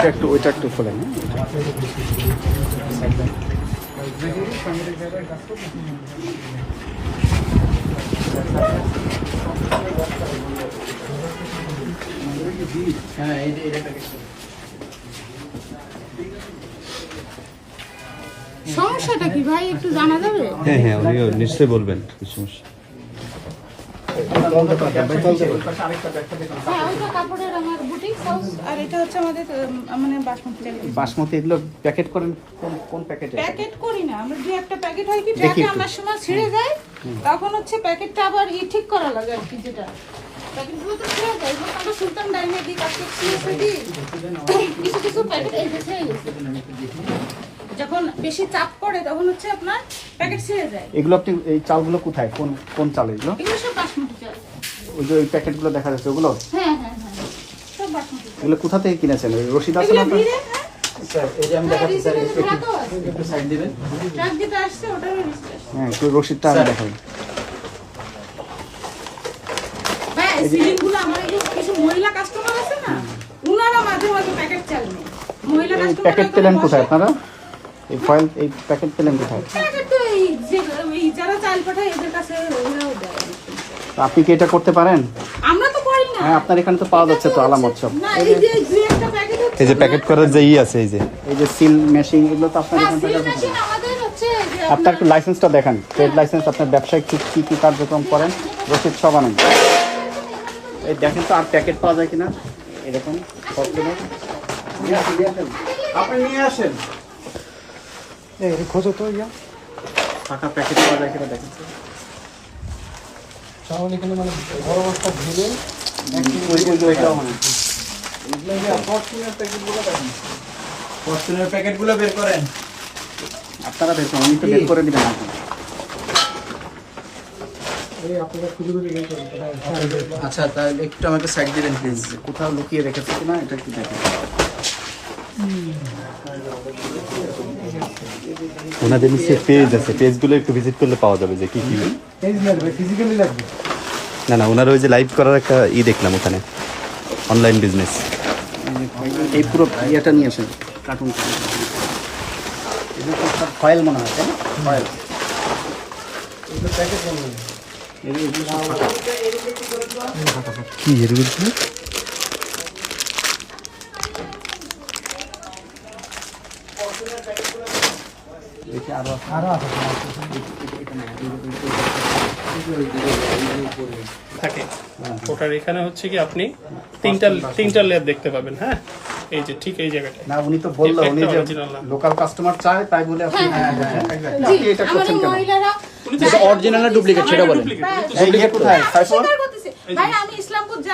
ওইটা একটু ওইটা একটু খোলেন হ্যাঁ? হ্যাঁ এই সমস্যাটা কি ভাই? একটু জানা যাবে? হ্যাঁ হ্যাঁ উনি নিশ্চয়ই বলবেন কি সমস্যা? বাসমতি এগুলো প্যাকেট করেন? কোন কোন প্যাকেটে? প্যাকেট করি না। আমরা যে একটা প্যাকেট হয় কি? একটু। আমার সময় ছিঁড়ে যায় তখন হচ্ছে প্যাকেটটা আবার ই ঠিক করা লাগে আর কি যেটা। প্যাকেটগুলো তো ছিঁড়ে যায় এগুলো আমরা সুলতান ডাইনে দিই দিই কিছু কিছু প্যাকেট এই গেছে। যখন বেশি চাপ পড়ে তখন হচ্ছে আপনার প্যাকেট ছিঁড়ে যায়। এগুলো আপনি এই চালগুলো কোথায়? কোন কোন চাল এগুলো? এগুলো সব বাসমতি চাল। ওই যে ওই প্যাকেটগুলো দেখা যাচ্ছে ওগুলো? হ্যাঁ হ্যাঁ হ্যাঁ। সব বাসমতি এগুলো কোথা থেকে কিনেছেন? ওই রশিদ আছে না? হ্যাঁ। স্যার, এই যে আমি হ্যাঁ, হ্যাঁ রশিদটা আমি। দেখাই। সিলিংগুলো আমার এই যে কিছু মহিলা কাস্টমার আছে না উনারা মাঝে মাঝে প্যাকেট চাল নেই মহিলা কাস্টমার প্যাকেট পেলেন কোথায় আপনারা? এই ফয়েল এই প্যাকেট পেলেন কোথায়? প্যাকেট তো এই যে এই যারা চাল পাঠায় এদের কাছে ওরাও দেয় তো আপনি কি এটা করতে পারেন? আমরা তো করি না হ্যাঁ আপনার এখানে তো পাওয়া যাচ্ছে তো আলামত সব। না এই যে প্যাকেট করার যে ই আছে এই যে। এই যে সিল মেশিন এগুলো তো আপনার এখানে আপনার একটু লাইসেন্সটা দেখান। ট্রেড লাইসেন্স আপনার ব্যবসায়িক কি কি কি কার্যক্রম করেন? রসিদ সব আনেন। এই দেখেন তো আর প্যাকেট পাওয়া যায় কিনা? এরকম সবগুলো আপনি নিয়ে আসেন। খোঁজো তো ইয়া। ফাঁকা প্যাকেট পাওয়া যায় কিনা দেখেন। তাহলে এখানে মানে বড় বস্তা মানে ফরচুনের প্যাকেটগুলো বের করেন। আপনারা বের করুন তো বের করে দিবেন। আচ্ছা তাহলে একটু আমাকে সাইড দিবেন প্লিজ কোথাও লুকিয়ে রেখেছে কিনা এটা একটু দেখেন। ওনাদের নিচে পেজ আছে। পেজগুলো একটু ভিজিট করলে পাওয়া যাবে যে কি কি। এই লাগবে ফিজিক্যালি লাগবে না না ওনার ওই যে লাইভ করার একটা ই দেখলাম ওখানে। অনলাইন বিজনেস এই পুরো ইয়েটা নিয়ে আসেন কার্টুন ফয়েল মনে হয় ফয়েল কি এর দেখি আরও আরও আছে থাকে। ওটার এখানে হচ্ছে কি আপনি তিনটা তিনটা লেয়ার দেখতে পাবেন হ্যাঁ? এই যে ঠিক এই জায়গাটা না উনি তো বলল উনি যে লোকাল কাস্টমার চায় তাই বলে আপনি হ্যাঁ, আপনি এটা করছেন কেন? অরিজিনাল না ডুপ্লিকেট সেটা বলেন। এই কোথায়? সাইফুল ভাই আমি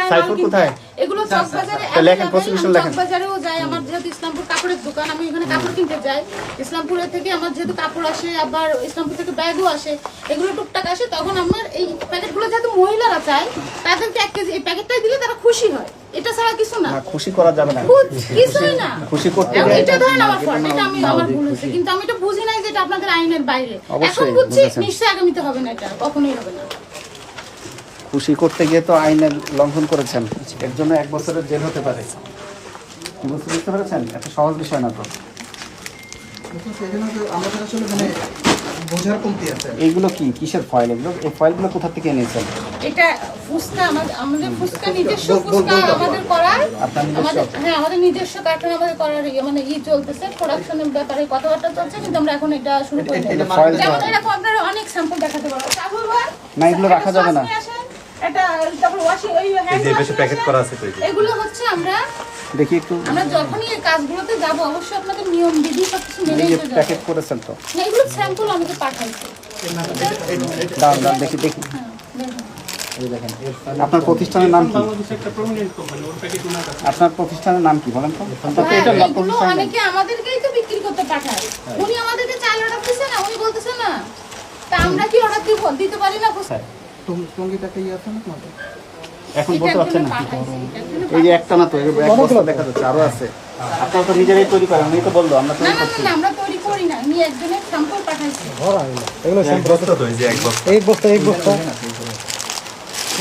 ইসলামপুর সাইফুল কোথায়? এগুলো চকবাজারে লেখেন, available, আমি লেখেন। চকবাজারেও যাই আমার যেহেতু ইসলামপুর কাপড়ের দোকান আমি এখানে কাপড় কিনতে যাই। ইসলামপুরের থেকে আমার যেহেতু কাপড় আসে আবার ইসলামপুর থেকে ব্যাগও আসে এগুলো টুকটাক আসে তখন আমার এই প্যাকেটগুলো যেহেতু মহিলারা চায় তাদেরকে এক কেজি এই প্যাকেটটাই দিলে তারা খুশি হয়। এটা ছাড়া কিছু না। খুশি করা যাবে না। কিছুই না। খুশি করতে গেলে এটা ধরেন আমার fault, এটা আমি আমার ভুল হয়েছে। কিন্তু আমি এটা বুঝি নাই যে এটা আপনাদের আইনের বাইরে। এখন বুঝছি। নিশ্চয়ই আগামীতে হবে না এটা কখনোই হবে না। খুশি করতে গিয়ে তো আইনের লঙ্ঘন করেছেন। এর জন্য এক বছরের জেল হতে পারে। বুঝতে বুঝতে পেরেছেন? এত সহজ বিষয় না তো। আমাদের আসলে মানে বোঝার কমতি আছে। এইগুলো কি? কিসের ফয়েল এগুলো? এই ফয়েলগুলো কোথা থেকে এনেছেন? এটা ফুসকা আমাদের ফুসকা নিজস্ব ফুসকা আমাদের করার। আমাদের হ্যাঁ আমাদের নিজস্ব কারখানা আমাদের করার ইয়ে মানে ই চলতেছে প্রোডাকশনের ব্যাপারে কথাবার্তা চলছে কিন্তু আমরা এখন এটা শুরু করি ফয়েল যেমন এরকম আপনারা অনেক স্যাম্পল দেখাতে পারব না, এগুলো রাখা যাবে না। এটা তারপর ওয়াশিং ওই হ্যান্ড যে পাশে প্যাকেট করা আছে তো এগুলো হচ্ছে আমরা দেখি একটু। আমরা যখনই এই কাজগুলোতে যাব অবশ্যই আপনাদের নিয়ম বিধি সবকিছু মেনে এই প্যাকেট করেছেন তো। না, এগুলো স্যাম্পল আমাকে পাঠাইছে দাঁড়ান দাঁড়ান দেখি দেখি। হ্যাঁ, দেখুন। এই দেখেন। আপনার প্রতিষ্ঠানের নাম কি? আপনার প্রতিষ্ঠানের নাম কি বলেন তো? আপনার তো হ্যাঁ, এটা লক এগুলো প্রতিষ্ঠান অনেকে আমাদেরকেই তো বিক্রি করতে পাঠায়। উনি আমাদেরকে চাল অর্ডার দিচ্ছে না উনি বলতেছে না। তা আমরা কি অর্ডার দিব? দিতে পারি না? হ্যাঁ। টঙ্গিটাকে ইয়ে আছে না তোমাদের? এখন বলতে পারছেন না। এই যে একটা না তো এই এক বস্তা দেখা যাচ্ছে আরও আছে। আপনারা তো নিজেরাই তৈরি করেন উনি তো বলল আমরা তৈরি না করছি না, না আমরা তৈরি করি না। উনি একজনের স্যাম্পল পাঠাইছে। এগুলো এগুলো এক বস্তা তো এই যে এক বস্তা। এক বস্তা এক বস্তা।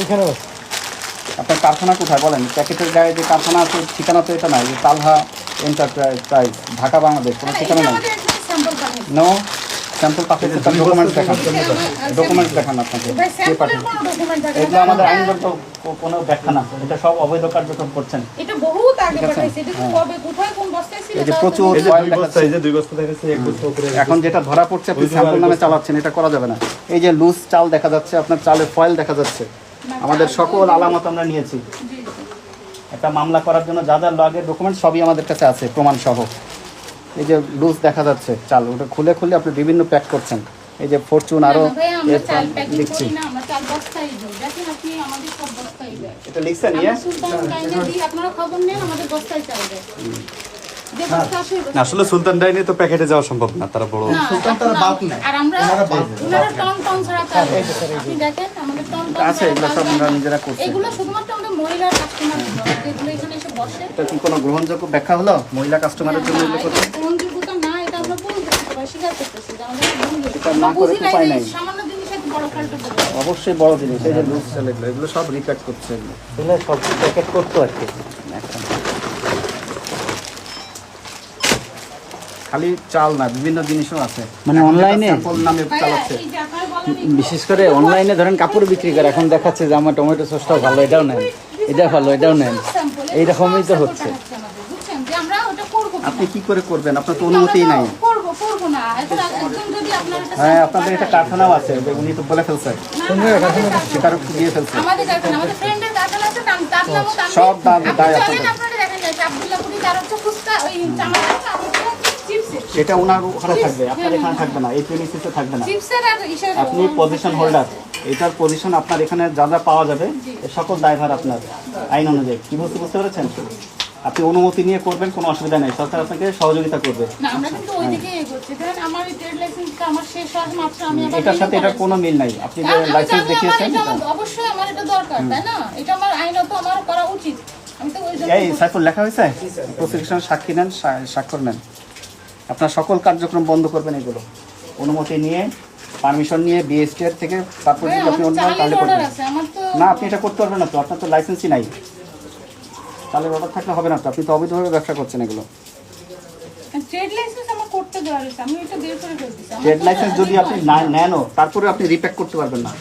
এখানে আছে আপনার কারখানা কোথায় বলেন? প্যাকেটের গায়ে যে কারখানা আছে ঠিকানা তো এটা নাই যে তালহা এন্টারপ্রাইজ ঢাকা বাংলাদেশ কোনো ঠিকানা নাই? নো স্যাম্পল পাঠিয়েছে তার ডকুমেন্টস দেখান ডকুমেন্টস দেখান আপনাকে। কে পাঠিয়েছে এগুলো আমাদের আইনগত কোনো ব্যাখ্যা না এটা সব অবৈধ কার্যক্রম করছেন। এটা বহুত আগে পাঠাইছে এটা হ্যাঁ। কবে কোথায় কোন বস্তায় ছিল এই যে প্রচুর ফয়েল দুই বস্তা দেখাচ্ছে। এই যে দুই বস্তা দেখাচ্ছে এক বস্তা উপরে এখন যেটা ধরা পড়ছে আপনি স্যাম্পল নামে চালাচ্ছেন এটা করা যাবে না। এই যে লুজ চাল দেখা যাচ্ছে আপনার চালের ফয়েল দেখা যাচ্ছে। আমাদের সকল আলামত আমরা নিয়েছি। একটা মামলা করার জন্য যা যা লাগে ডকুমেন্ট সবই আমাদের কাছে আছে প্রমাণ সহ এই যে লুজ দেখা যাচ্ছে চাল ওটা খুলে খুলে আপনি বিভিন্ন প্যাক করছেন। এই যে ফরচুন আরও দেয়। এটা লিখছেন ইয়ে? আমরা সুলতান ডাইনে দিই, আপনারা খবর নেন, আমাদের বস্তায় চাল দেয়। যে বস্তা আসে, ওই না, আসলে সুলতান ডাইনে তো প্যাকেটে যাওয়া সম্ভব না তারা বড় সুলতান তারা আর আমরা ওনারা টন টন ছাড়া টন আছে, এগুলো সব আমরা নিজেরা করছি। এগুলো শুধুমাত্র আমাদের কাস্টমার যেগুলো এখানে এসে বসে। এটা কি কোনো গ্রহণযোগ্য ব্যাখ্যা হলো? মহিলা কাস্টমারের জন্য এগুলো এটা গ্রহণযোগ্যতা না, এটা আমরা বলতেছি, স্বীকার করতেছি যে আমাদের এটা না করে বুঝি তো নাই উপায় নাই। সামান্য জিনিস এত বড় ফাল্টু অবশ্যই বড় জিনিস এই যে লুজ চাল এগুলো এগুলো সব রিপ্যাক করছে এগুলো। এগুলো সব প্যাকেট করতো আর কি। খালি চাল না বিভিন্ন জিনিসও আছে। মানে অনলাইনে? নামে চালাচ্ছে বিশেষ করে অনলাইনে ধরেন কাপড় বিক্রি করে এখন দেখাচ্ছে যে আমার টমেটো সসটাও ভালো এটাও নেন। এটা ভালো এটাও নেন। এইরকমই তো হচ্ছে। বুঝছেন যে আমরা ওটা করব কিনা। আপনি কি করে করবেন? আপনার তো কিন্তু অনুমতিই নাই। তো করব করব না। এখন একজন যদি আপনার একটা হ্যাঁ আপনাদের এটা কারখানাও আছে যে উনি তো বলে ফেলছে। দিয়ে ফেলছে। সব দাম দায় আপনাদের। এটা ওনার ওখানে থাকবে আপনার এখানে থাকবে না এই প্রেমিসিসে থাকবে না। চিপসের আর ইসের আপনি পজিশন হোল্ডার এটার পজিশন আপনার এখানে যা যা পাওয়া যাবে এ সকল ড্রাইভার আপনার আইন অনুযায়ী। কি বলতে বুঝতে পেরেছেন? আপনি অনুমতি নিয়ে করবেন কোনো অসুবিধা নেই সরকার আপনাকে সহযোগিতা করবে। না আমরা কিন্তু ওইদিকে এগোচ্ছি। ধরেন আমার এই ট্রেড লাইসেন্সটা আমার শেষ হওয়ার মাত্র আমি আবার এটার সাথে এটার কোনো মিল নাই। আপনি যে লাইসেন্স দেখিয়েছেন অবশ্যই আমার এটা দরকার তাই না? এটা আমার আইনত আমার করা উচিত। আমি তো ওই জন্য এই সাইফুল লেখা হয়েছে? প্রসিকিউশন সাক্ষী নেন স্বাক্ষর নেন। আপনার সকল কার্যক্রম বন্ধ করবেন এগুলো। অনুমতি নিয়ে পারমিশন নিয়ে বিএসটিআর থেকে তারপর যদি আপনি অন্য তাহলে করবেন। না আপনি এটা করতে পারবেন না তো আপনার তো লাইসেন্সই নাই। তাহলে অর্ডার থাকলে হবে না তো আপনি তো অবৈধভাবে ব্যবসা করছেন এগুলো। ট্রেড লাইসেন্স যদি আপনি। না। নেনও তারপরে আপনি রিপ্যাক করতে পারবেন না।